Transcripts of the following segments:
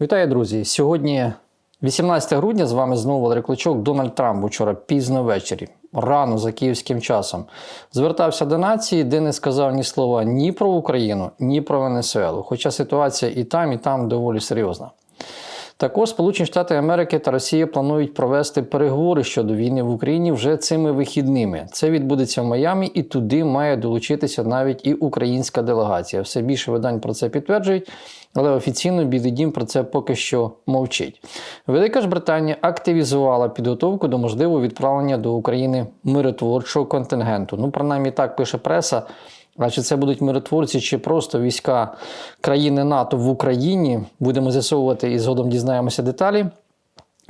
Вітаю, друзі! Сьогодні 18 грудня з вами знову Валерій Кличок. Дональд Трамп учора пізно ввечері, рано за київським часом, звертався до нації, де не сказав ні слова ні про Україну, ні про Венесуелу. Хоча ситуація і там, і там доволі серйозна. Також Сполучені Штати Америки та Росія планують провести переговори щодо війни в Україні вже цими вихідними. Це відбудеться в Майамі, і туди має долучитися навіть і українська делегація. Все більше видань про це підтверджують, але офіційно Білий Дім про це поки що мовчить. Велика ж Британія активізувала підготовку до можливого відправлення до України миротворчого контингенту. Ну, принаймні так пише преса. А чи це будуть миротворці, чи просто війська країни НАТО в Україні? Будемо з'ясовувати і згодом дізнаємося деталі.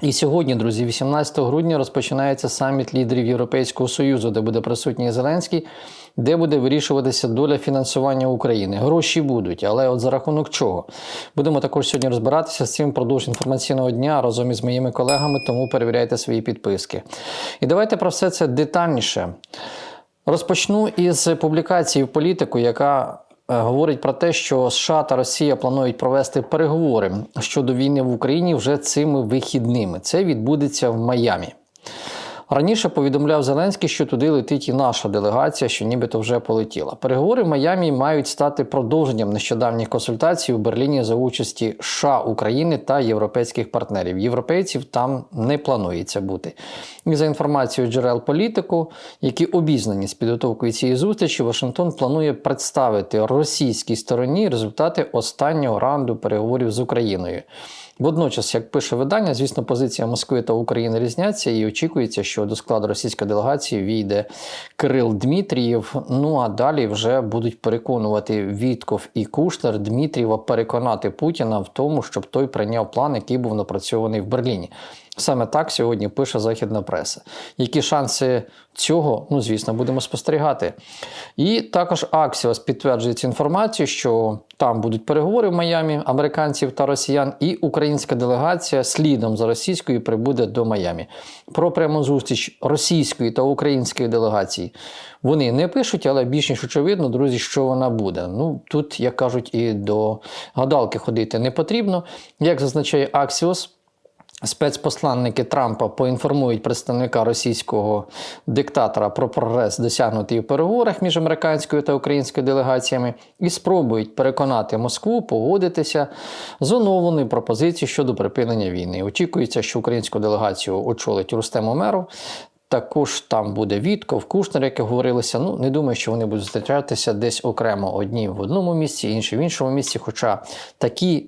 І сьогодні, друзі, 18 грудня розпочинається саміт лідерів Європейського Союзу, де буде присутній Зеленський, де буде вирішуватися доля фінансування України. Гроші будуть, але от за рахунок чого? Будемо також сьогодні розбиратися з цим впродовж інформаційного дня разом із моїми колегами, тому перевіряйте свої підписки. І давайте про все це детальніше. Розпочну із публікації політику, яка е, говорить про те, що США та Росія планують провести переговори щодо війни в Україні вже цими вихідними. Це відбудеться в Майамі. Раніше повідомляв Зеленський, що туди летить і наша делегація, що нібито вже полетіла. Переговори в Майамі мають стати продовженням нещодавніх консультацій у Берліні за участі США, України та європейських партнерів. Європейців там не планується бути. І за інформацією джерел політику, які обізнані з підготовкою цієї зустрічі, Вашингтон планує представити російській стороні результати останнього раунду переговорів з Україною. Водночас, як пише видання, звісно, позиція Москви та України різняться, і очікується, що до складу російської делегації війде Кирил Дмитрієв. Ну а далі вже будуть переконувати Вітков і Куштер Дмитрієва переконати Путіна в тому, щоб той прийняв план, який був напрацьований в Берліні. Саме так сьогодні пише західна преса. Які шанси цього, ну звісно, будемо спостерігати. І також Аксіос підтверджує цю інформацію, що там будуть переговори в Майамі американців та росіян, і українська делегація слідом за російською прибуде до Майамі. Про пряму зустріч російської та української делегації вони не пишуть, але більш ніж очевидно, друзі, що вона буде. Ну тут, як кажуть, і до гадалки ходити не потрібно. Як зазначає Аксіос. Спецпосланники Трампа поінформують представника російського диктатора про прогрес, досягнутий у переговорах між американською та українською делегаціями, і спробують переконати Москву погодитися з оновленою пропозицією щодо припинення війни. Очікується, що українську делегацію очолить Рустем Омеров. Також там буде Вітков, Кушнер, як говорилося. Ну не думаю, що вони будуть зустрічатися десь окремо одні в одному місці, інші в іншому місці. Хоча такі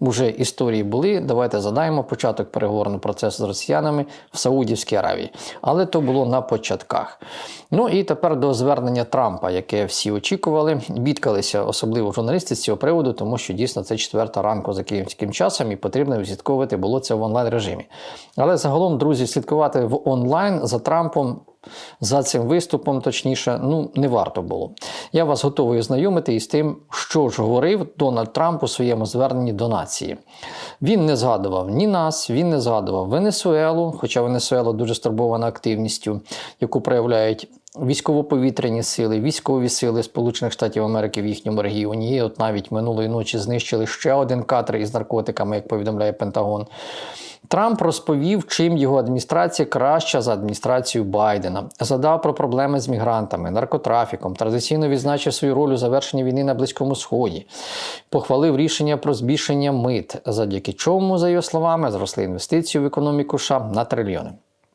Уже історії були. Давайте задаємо початок переговорного процесу з росіянами в Саудівській Аравії. Але то було на початках. Ну і тепер до звернення Трампа, яке всі очікували, бідкалися, особливо журналісти з цього приводу, тому що дійсно це четверта ранку за київським часом, і потрібно відслідковувати було це в онлайн режимі. Але загалом, друзі, слідкувати в онлайн за Трампом. За цим виступом, точніше, ну не варто було. Я вас готовий ознайомити із тим, що ж говорив Дональд Трамп у своєму зверненні до нації. Він не згадував ні нас, він не згадував Венесуелу, хоча Венесуела дуже стурбована активністю, яку проявляють. Військово-повітряні сили, військові сили Сполучених Штатів Америки в їхньому регіоні. От навіть минулої ночі знищили ще один катер із наркотиками, як повідомляє Пентагон. Трамп розповів, чим його адміністрація краща за адміністрацію Байдена. Задав про проблеми з мігрантами, наркотрафіком, традиційно відзначив свою роль у завершенні війни на Близькому Сході, похвалив рішення про збільшення мит, завдяки чому, за його словами, зросли інвестиції в економіку США на трильйони.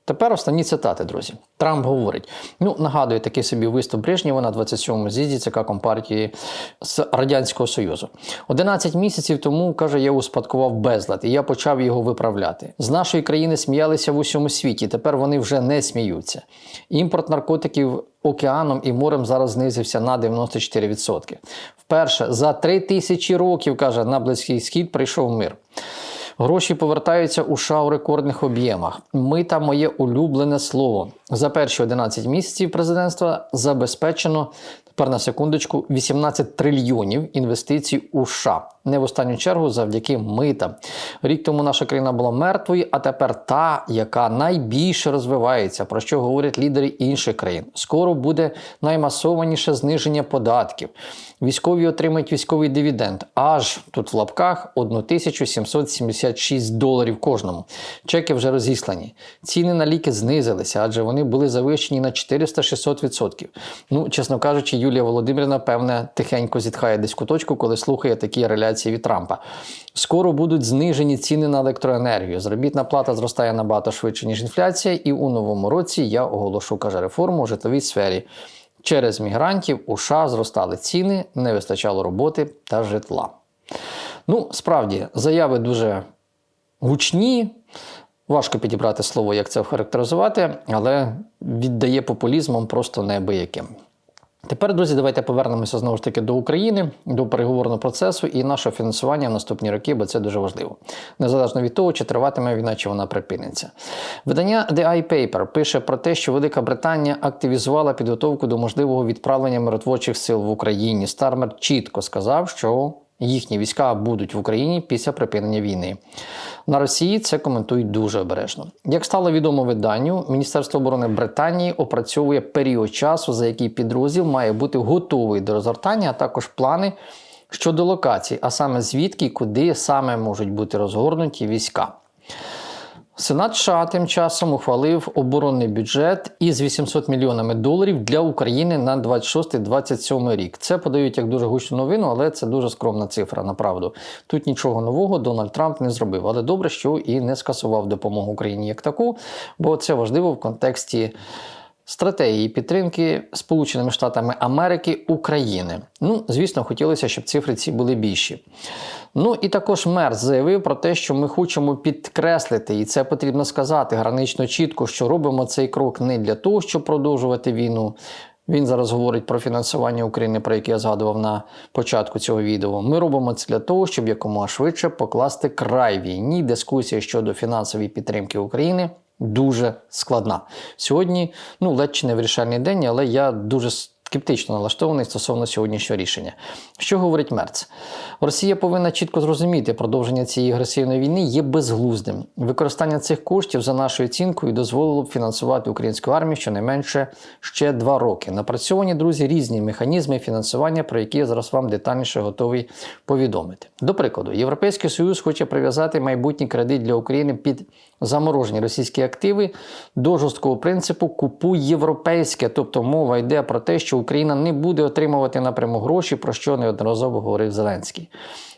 Тепер останні цитати, друзі. Трамп говорить: ну нагадує такий собі виступ Брежнєва на 27-му з'їзді ЦК Компартії з Радянського Союзу. 11 місяців тому каже, я успадкував безлад, і я почав його виправляти. З нашої країни сміялися в усьому світі. Тепер вони вже не сміються. Імпорт наркотиків. Океаном і морем зараз знизився на 94%. Вперше за три тисячі років каже на близький схід прийшов мир. Гроші повертаються у США у рекордних об'ємах. Мита моє улюблене слово. За перші 11 місяців президентства забезпечено тепер на секундочку 18 трильйонів інвестицій у США. Не в останню чергу завдяки митам. Рік тому наша країна була мертвою, а тепер та, яка найбільше розвивається, про що говорять лідери інших країн. Скоро буде наймасованіше зниження податків. Військові отримають військовий дивіденд аж тут в лапках 1776 доларів кожному. Чеки вже розіслані. Ціни на ліки знизилися, адже вони були завищені на 400-600%. Ну, чесно кажучи, Юлія Володимирівна, певне, тихенько зітхає десь куточку, коли слухає такі реляції від Трампа. Скоро будуть знижені ціни на електроенергію. Заробітна плата зростає набагато швидше, ніж інфляція, і у новому році я оголошу каже реформу у житловій сфері. Через мігрантів у США зростали ціни, не вистачало роботи та житла. Ну, справді, заяви дуже гучні. Важко підібрати слово, як це охарактеризувати, але віддає популізмом просто неабияким. Тепер, друзі, давайте повернемося знову ж таки до України, до переговорного процесу і нашого фінансування в наступні роки, бо це дуже важливо, незалежно від того, чи триватиме війна, чи вона припиниться. Видання The Eye Paper пише про те, що Велика Британія активізувала підготовку до можливого відправлення миротворчих сил в Україні. Стармер чітко сказав, що їхні війська будуть в Україні після припинення війни. На Росії це коментують дуже обережно. Як стало відомо виданню, Міністерство оборони Британії опрацьовує період часу, за який підрозділ має бути готовий до розгортання, а також плани щодо локацій, а саме звідки і куди саме можуть бути розгорнуті війська. Сенат США тим часом ухвалив оборонний бюджет із 800 мільйонами доларів для України на 26-27 рік. Це подають як дуже гучну новину, але це дуже скромна цифра. Направду тут нічого нового Дональд Трамп не зробив. Але добре, що і не скасував допомогу Україні як таку, бо це важливо в контексті. Стратегії підтримки Сполученими Штатами Америки України. Ну, звісно, хотілося, щоб цифри ці були більші. Ну і також Мерц заявив про те, що ми хочемо підкреслити, і це потрібно сказати гранично чітко, що робимо цей крок не для того, щоб продовжувати війну. Він зараз говорить про фінансування України, про яке я згадував на початку цього відео. Ми робимо це для того, щоб якомога швидше покласти край війні. Дискусія щодо фінансової підтримки України дуже складна. Сьогодні, ну, ледь чи не вирішальний день, але я дуже скептично налаштований стосовно сьогоднішнього рішення. Що говорить Мерц? Росія повинна чітко зрозуміти, продовження цієї агресивної війни є безглуздим. Використання цих коштів за нашою оцінкою дозволило б фінансувати українську армію щонайменше ще два роки. Напрацьовані друзі різні механізми фінансування, про які я зараз вам детальніше готовий повідомити. До прикладу, Європейський Союз хоче прив'язати майбутній кредит для України під заморожені російські активи до жорсткого принципу Купуй європейське, тобто мова йде про те, що Україна не буде отримувати напряму гроші, про що неодноразово говорив Зеленський.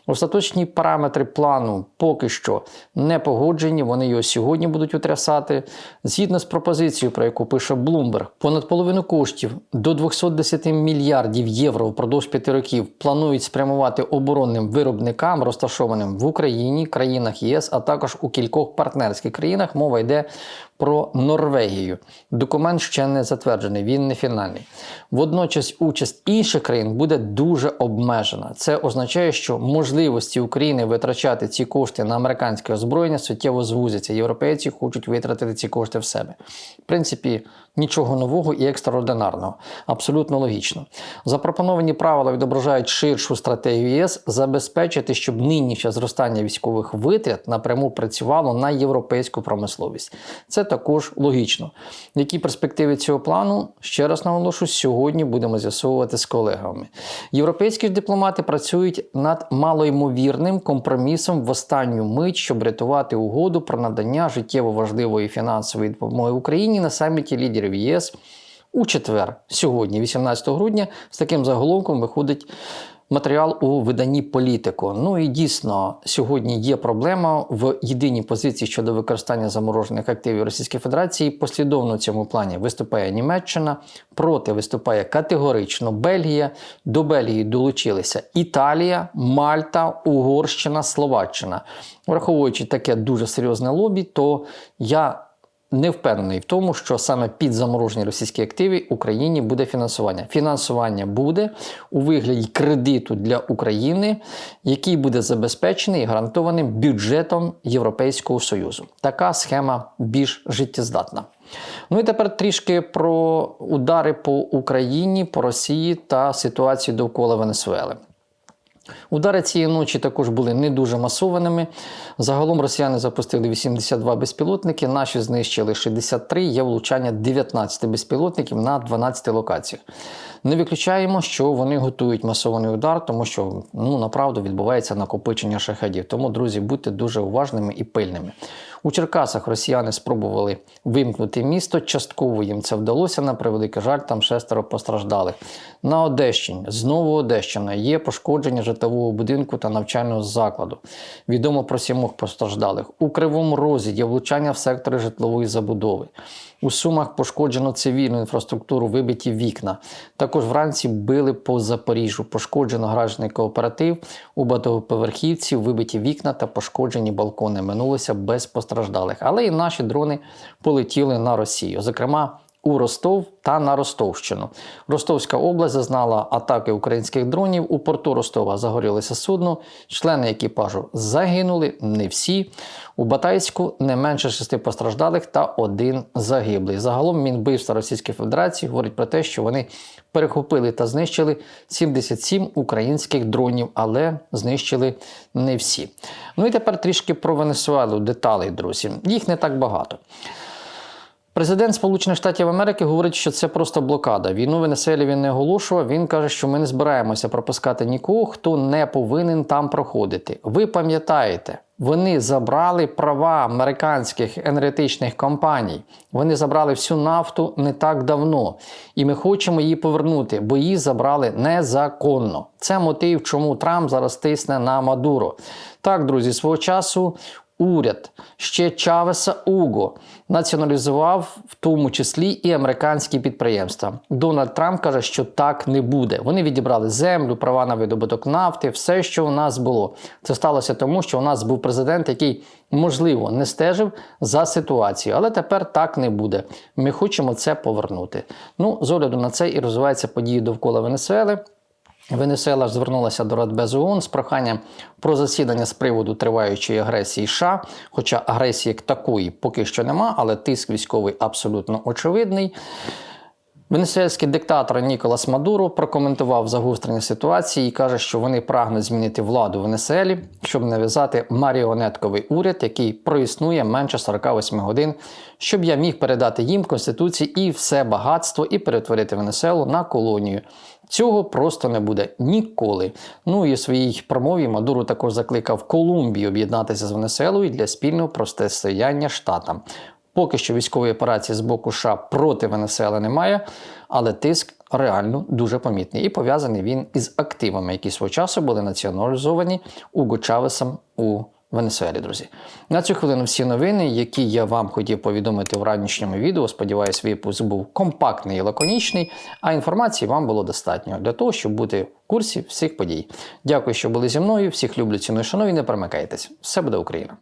Остаточні параметри плану поки що не погоджені, вони його сьогодні будуть утрясати. Згідно з пропозицією, про яку пише Bloomberg, понад половину коштів до 210 мільярдів євро впродовж п'яти років планують спрямувати оборонним виробникам, розташованим в Україні, країнах ЄС, а також у кількох партнерських країнах. Мова йде про Норвегію. Документ ще не затверджений, він не фінальний. Водночас участь інших країн буде дуже обмежена. Це означає, що можливості України витрачати ці кошти на американське озброєння суттєво звузяться. Європейці хочуть витратити ці кошти в себе. В принципі, нічого нового і екстраординарного. Абсолютно логічно. Запропоновані правила відображають ширшу стратегію ЄС забезпечити, щоб нинішнє зростання військових витрат напряму працювало на європейську промисловість. Це також логічно. Які перспективи цього плану, ще раз наголошу, сьогодні будемо з'ясовувати з колегами. Європейські ж дипломати працюють над малоймовірним компромісом в останню мить, щоб врятувати угоду про надання життєво важливої фінансової допомоги Україні на саміті лідерів ЄС у четвер, сьогодні, 18 грудня, з таким заголовком виходить матеріал у виданні політико. Ну і дійсно, сьогодні є проблема в єдиній позиції щодо використання заморожених активів Російської Федерації. Послідовно в цьому плані виступає Німеччина, проти виступає категорично Бельгія. До Бельгії долучилися Італія, Мальта, Угорщина, Словаччина. Враховуючи таке дуже серйозне лобі, то я не впевнений в тому, що саме під заморожені російські активи Україні буде фінансування. Фінансування буде у вигляді кредиту для України, який буде забезпечений і гарантованим бюджетом Європейського Союзу. Така схема більш життєздатна. Ну і тепер трішки про удари по Україні, по Росії та ситуацію довкола Венесуели. Удари цієї ночі також були не дуже масованими. Загалом росіяни запустили 82 безпілотники, наші знищили 63, є влучання 19 безпілотників на 12 локаціях. Не виключаємо, що вони готують масований удар, тому що ну, направду відбувається накопичення шахедів. Тому, друзі, будьте дуже уважними і пильними. У Черкасах росіяни спробували вимкнути місто. Частково їм це вдалося. На превеликий жаль, там шестеро постраждалих. На Одещині, знову Одещина, є пошкодження житлового будинку та навчального закладу. Відомо про сімох постраждалих. У Кривому Розі є влучання в секторі житлової забудови. У Сумах пошкоджено цивільну інфраструктуру, вибиті вікна. Також вранці били по Запоріжжю. Пошкоджено гаражний кооператив, у багатоповерхівці вибиті вікна та пошкоджені балкони. Минулося без постраждалих. Але і наші дрони полетіли на Росію. Зокрема, у Ростов та на Ростовщину. Ростовська область зазнала атаки українських дронів. У порту Ростова загорілося судно. Члени екіпажу загинули, не всі. У Батайську не менше шести постраждалих та один загиблий. Загалом Мінбивства Російської Федерації говорить про те, що вони перехопили та знищили 77 українських дронів, але знищили не всі. Ну і тепер трішки про Венесуелу деталей, друзі. Їх не так багато. Президент Сполучених Штатів Америки говорить, що це просто блокада. Війну Венесуелі він не оголошував. Він каже, що ми не збираємося пропускати нікого, хто не повинен там проходити. Ви пам'ятаєте, вони забрали права американських енергетичних компаній. Вони забрали всю нафту не так давно, і ми хочемо її повернути, бо її забрали незаконно. Це мотив, чому Трамп зараз тисне на Мадуро. Так, друзі, свого часу уряд ще Чавеса Уго націоналізував в тому числі і американські підприємства. Дональд Трамп каже, що так не буде. Вони відібрали землю, права на видобуток нафти, все, що у нас було. Це сталося тому, що у нас був президент, який можливо не стежив за ситуацією, але тепер так не буде. Ми хочемо це повернути. Ну, з огляду на це і розвиваються події довкола Венесуели. Венесуела ж звернулася до Радбезу ООН з проханням про засідання з приводу триваючої агресії США, хоча агресії такої поки що нема, але тиск військовий абсолютно очевидний. Венесуельський диктатор Ніколас Мадуро прокоментував загострення ситуації і каже, що вони прагнуть змінити владу в Венесуелі, щоб нав'язати маріонетковий уряд, який проіснує менше 48 годин, щоб я міг передати їм конституції і все багатство і перетворити Венесуелу на колонію. Цього просто не буде ніколи. Ну і у своїй промові Мадуро також закликав Колумбію об'єднатися з Венесуелою для спільного протистояння штатам. Поки що військової операції з боку США проти Венесуели немає, але тиск реально дуже помітний. І пов'язаний він із активами, які свого часу були націоналізовані Уго Чавесом у Венесуелі, друзі. На цю хвилину всі новини, які я вам хотів повідомити в ранішньому відео. Сподіваюсь, випуск був компактний і лаконічний, а інформації вам було достатньо для того, щоб бути в курсі всіх подій. Дякую, що були зі мною. Всіх люблю, ціную, шановні, не перемикайтесь. Все буде Україна!